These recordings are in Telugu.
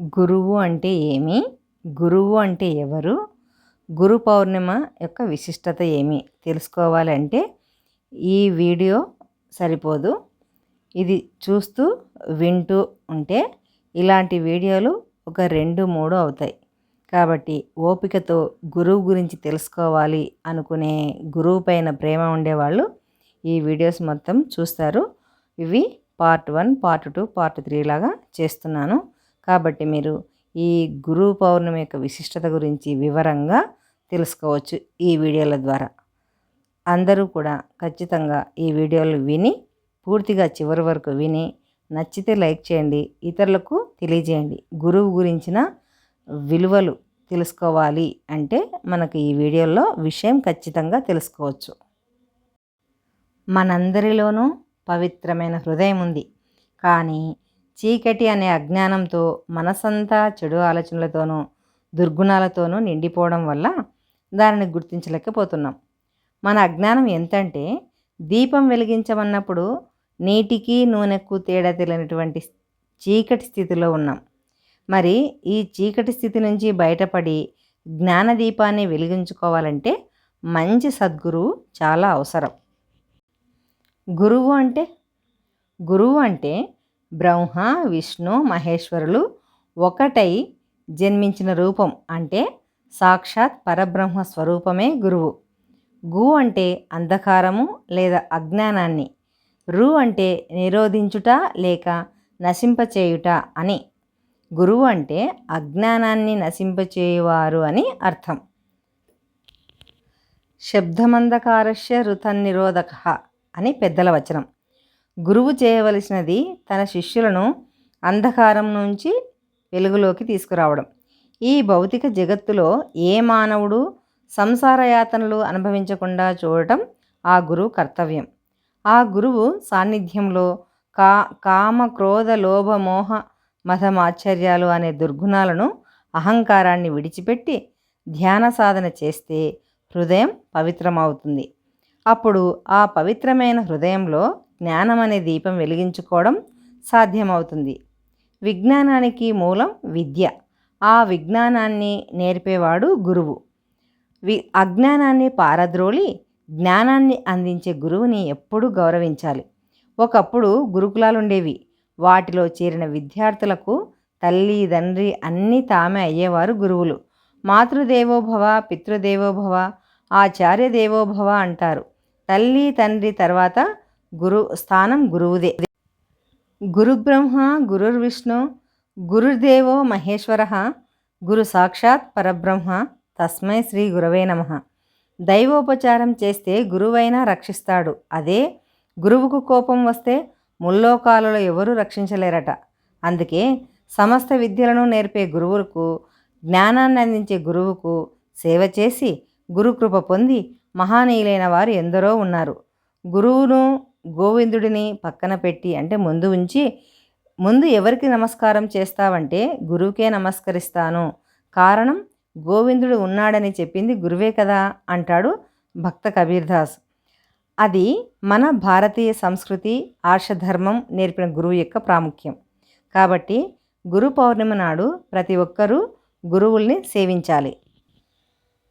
గురువు అంటే ఏమి? గురువు అంటే ఎవరు? గురు పౌర్ణిమ యొక్క విశిష్టత ఏమి? తెలుసుకోవాలంటే ఈ వీడియో సరిపోదు. ఇది చూస్తూ వింటూ ఉంటే ఇలాంటి వీడియోలు ఒక రెండు మూడు అవుతాయి. కాబట్టి ఓపికతో గురువు గురించి తెలుసుకోవాలి అనుకునే గురువు పైన ప్రేమ ఉండేవాళ్ళు ఈ వీడియోస్ మొత్తం చూస్తారు. ఇవి part one part two part three లాగా చేస్తున్నాను. కాబట్టి మీరు ఈ గురు పౌర్ణమి యొక్క విశిష్టత గురించి వివరంగా తెలుసుకోవచ్చు ఈ వీడియోల ద్వారా. అందరూ కూడా ఖచ్చితంగా ఈ వీడియోలు విని పూర్తిగా చివరి వరకు విని నచ్చితే లైక్ చేయండి ఇతరులకు తెలియజేయండి. గురువు గురించిన విలువలు తెలుసుకోవాలి అంటే మనకు ఈ వీడియోలో విషయం ఖచ్చితంగా తెలుసుకోవచ్చు. మనందరిలోనూ పవిత్రమైన హృదయం ఉంది. కానీ చీకటి అనే అజ్ఞానంతో మనసంతా చెడు ఆలోచనలతోనూ దుర్గుణాలతోనూ నిండిపోవడం వల్ల దానిని గుర్తించలేకపోతున్నాం. మన అజ్ఞానం ఎంతంటే దీపం వెలిగించమన్నప్పుడు నీటికి నూనెకు తేడా తెలియనటువంటి చీకటి స్థితిలో ఉన్నాం. మరి ఈ చీకటి స్థితి నుంచి బయటపడి జ్ఞాన దీపాన్ని వెలిగించుకోవాలంటే మంచి సద్గురువు చాలా అవసరం. గురువు అంటే? గురువు అంటే బ్రహ్మ విష్ణు మహేశ్వరులు ఒకటై జన్మించిన రూపం అంటే సాక్షాత్ పరబ్రహ్మ స్వరూపమే గురువు. గు అంటే అంధకారము లేదా అజ్ఞానాన్ని. రు అంటే నిరోధించుట లేక నశింపచేయుట అని. గురువు అంటే అజ్ఞానాన్ని నశింపచేయువారు అని అర్థం. శబ్దమందకారస్య ఋతన్నిరోధక అని పెద్దల వచనం. గురువు చేయవలసినది తన శిష్యులను అంధకారం నుంచి వెలుగులోకి తీసుకురావడం. ఈ భౌతిక జగత్తులో ఏ మానవుడు సంసార యాతనలు అనుభవించకుండా చూడటం ఆ గురువు కర్తవ్యం. ఆ గురువు సాన్నిధ్యంలో కా కామ క్రోధ లోభ మోహ మతమాశ్చర్యాలు అనే దుర్గుణాలను అహంకారాన్ని విడిచిపెట్టి ధ్యాన సాధన చేస్తే హృదయం పవిత్రమవుతుంది. అప్పుడు ఆ పవిత్రమైన హృదయంలో జ్ఞానం అనే దీపం వెలిగించుకోవడం సాధ్యమవుతుంది. విజ్ఞానానికి మూలం విద్య. ఆ విజ్ఞానాన్ని నేర్పేవాడు గురువు. వి అజ్ఞానాన్ని పారద్రోలి జ్ఞానాన్ని అందించే గురువుని ఎప్పుడూ గౌరవించాలి. ఒకప్పుడు గురుకులాలు ఉండేవి వాటిలో చేరిన విద్యార్థులకు తల్లి తండ్రి అన్నీ తామే అయ్యేవారు గురువులు. మాతృదేవోభవ పితృదేవోభవ ఆచార్య దేవోభవ అంటారు. తల్లి తండ్రి తర్వాత గురు స్థానం గురువుదే. గురుబ్రహ్మ గురుర్విష్ణు గురుర్దేవో మహేశ్వర గురు సాక్షాత్ పరబ్రహ్మ తస్మై శ్రీ గురవే నమ. దైవోపచారం చేస్తే గురువైనా రక్షిస్తాడు. అదే గురువుకు కోపం వస్తే ముల్లోకాలలో ఎవరూ రక్షించలేరట. అందుకే సమస్త విద్యలను నేర్పే గురువులకు జ్ఞానాన్ని అందించే గురువుకు సేవ చేసి గురుకృప పొంది మహానీయులైన వారు ఎందరో ఉన్నారు. గురువును గోవిందుడిని పక్కన పెట్టి అంటే ముందు ఉంచి ముందు ఎవరికి నమస్కారం చేస్తావంటే గురువుకే నమస్కరిస్తాను. కారణం గోవిందుడు ఉన్నాడని చెప్పింది గురువే కదా అంటాడు భక్త కబీర్దాస్. అది మన భారతీయ సంస్కృతి ఆర్షధర్మం నేర్పిన గురువు యొక్క ప్రాముఖ్యం. కాబట్టి గురు పౌర్ణిమ నాడు ప్రతి ఒక్కరూ గురువుల్ని సేవించాలి.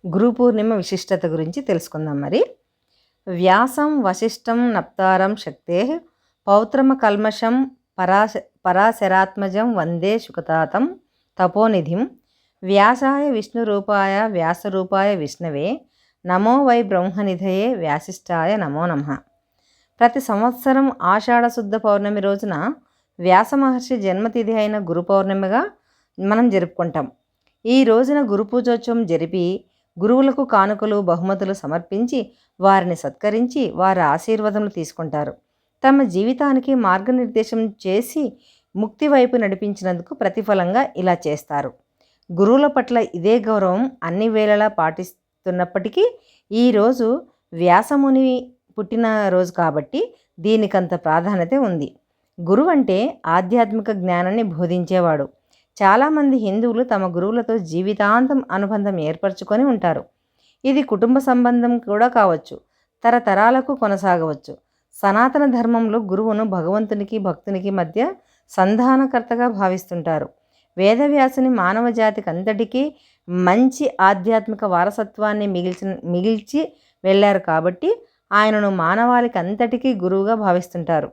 గురు పూర్ణిమ విశిష్టత గురించి తెలుసుకుందాం మరి. వ్యాసం వశిష్టం నప్తారం శక్తే పౌత్రమ కల్మషం పరాశ పరాశరాత్మజం వందే శుకతాతం తపోనిధిం వ్యాసాయ విష్ణురూపాయ వ్యాసరూపాయ విష్ణవే నమో వై బ్రహ్మనిధయే వ్యాసిష్టాయ నమో నమ. ప్రతి సంవత్సరం ఆషాఢశుద్ధ పౌర్ణమి రోజున వ్యాస మహర్షి జన్మతిథి అయిన గురు పౌర్ణమిగా మనం జరుపుకుంటాం. ఈ రోజున గురు పూజోత్సవం జరిపి గురువులకు కానుకలు బహుమతులు సమర్పించి వారిని సత్కరించి వారి ఆశీర్వాదములు తీసుకుంటారు. తమ జీవితానికి మార్గనిర్దేశం చేసి ముక్తి వైపు నడిపించినందుకు ప్రతిఫలంగా ఇలా చేస్తారు. గురువుల పట్ల ఇదే గౌరవం అన్ని వేళలా పాటిస్తున్నప్పటికీ ఈరోజు వ్యాసముని పుట్టిన రోజు కాబట్టి దీనికంత ప్రాధాన్యత ఉంది. గురువు అంటే ఆధ్యాత్మిక జ్ఞానాన్ని బోధించేవాడు. చాలామంది హిందువులు తమ గురువులతో జీవితాంతం అనుబంధం ఏర్పరచుకొని ఉంటారు. ఇది కుటుంబ సంబంధం కూడా కావచ్చు తరతరాలకు కొనసాగవచ్చు. సనాతన ధర్మంలో గురువును భగవంతునికి భక్తునికి మధ్య సంధానకర్తగా భావిస్తుంటారు. వేదవ్యాసుని మానవ జాతికి అంతటికీ మంచి ఆధ్యాత్మిక వారసత్వాన్ని మిగిల్చి మిగిల్చి వెళ్ళారు కాబట్టి ఆయనను మానవాళికి అంతటికీ గురువుగా భావిస్తుంటారు.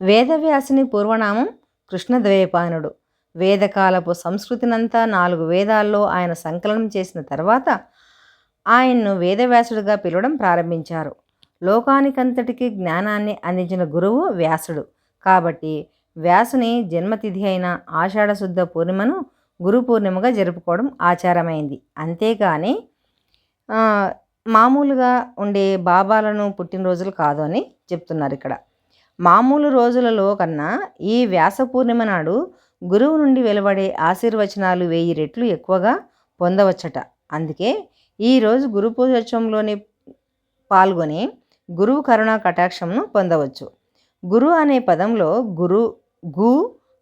వేదవ్యాసుని పూర్వనామం కృష్ణద్వైపాయనుడు వేదకాలపు సంస్కృతినంతా నాలుగు వేదాల్లో ఆయన సంకలనం చేసిన తర్వాత ఆయన్ను వేదవ్యాసుడిగా పిలవడం ప్రారంభించారు. లోకానికంతటికి జ్ఞానాన్ని అందించిన గురువు వ్యాసుడు. కాబట్టి వ్యాసుని జన్మతిథి అయిన ఆషాఢశుద్ధ పూర్ణిమను గురు పూర్ణిమగా జరుపుకోవడం ఆచారమైంది. అంతేకాని మామూలుగా ఉండే బాబాలను పుట్టినరోజులు కాదు అని చెప్తున్నారు ఇక్కడ. మామూలు రోజులలో కన్నా ఈ వ్యాస పూర్ణిమ నాడు గురువు నుండి వెలువడే ఆశీర్వచనాలు వెయ్యి రెట్లు ఎక్కువగా పొందవచ్చట. అందుకే ఈరోజు గురు పూజోత్సవంలోని పాల్గొని గురువు కరుణా కటాక్షంను పొందవచ్చు. గురు అనే పదంలో గురు గు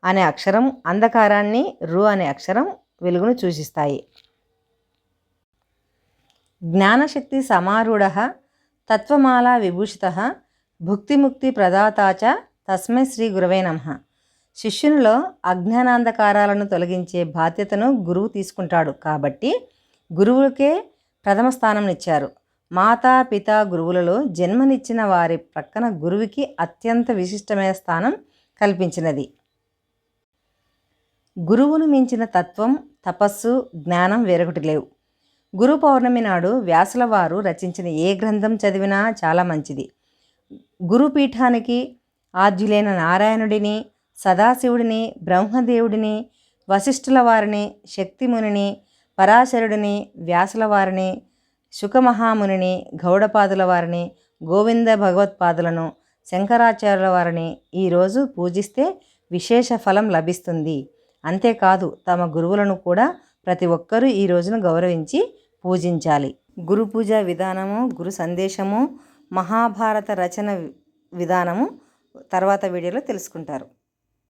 అనే అక్షరం అంధకారాన్ని రు అనే అక్షరం వెలుగును సూచిస్తాయి. జ్ఞానశక్తి సమారూఢ తత్వమాలా విభూషిత భుక్తిముక్తి ప్రదాతాచ తస్మై శ్రీ గురవే నమ. శిష్యునిలో అజ్ఞానాంధకారాలను తొలగించే బాధ్యతను గురువు తీసుకుంటాడు. కాబట్టి గురువులకే ప్రథమ స్థానంనిచ్చారు. మాతా పిత గురువులలో జన్మనిచ్చిన వారి ప్రక్కన గురువుకి అత్యంత విశిష్టమైన స్థానం కల్పించినది. గురువును మించిన తత్వం తపస్సు జ్ఞానం వేరొకటి లేవు. గురు పౌర్ణమి నాడు వ్యాసుల వారు రచించిన ఏ గ్రంథం చదివినా చాలా మంచిది. గురుపీఠానికి ఆద్యులైన నారాయణుడిని సదాశివుడిని బ్రహ్మదేవుడిని వశిష్ఠుల వారిని శక్తిమునిని పరాశరుడిని వ్యాసుల వారిని శుకమహామునిని గౌడపాదుల వారిని గోవింద భగవత్పాదులను శంకరాచార్యుల వారిని ఈరోజు పూజిస్తే విశేష ఫలం లభిస్తుంది. అంతేకాదు తమ గురువులను కూడా ప్రతి ఒక్కరూ ఈ రోజును గౌరవించి పూజించాలి. గురు పూజ విధానము గురు సందేశము మహాభారత రచన విధానము తర్వాత వీడియోలో తెలుసుకుంటారు.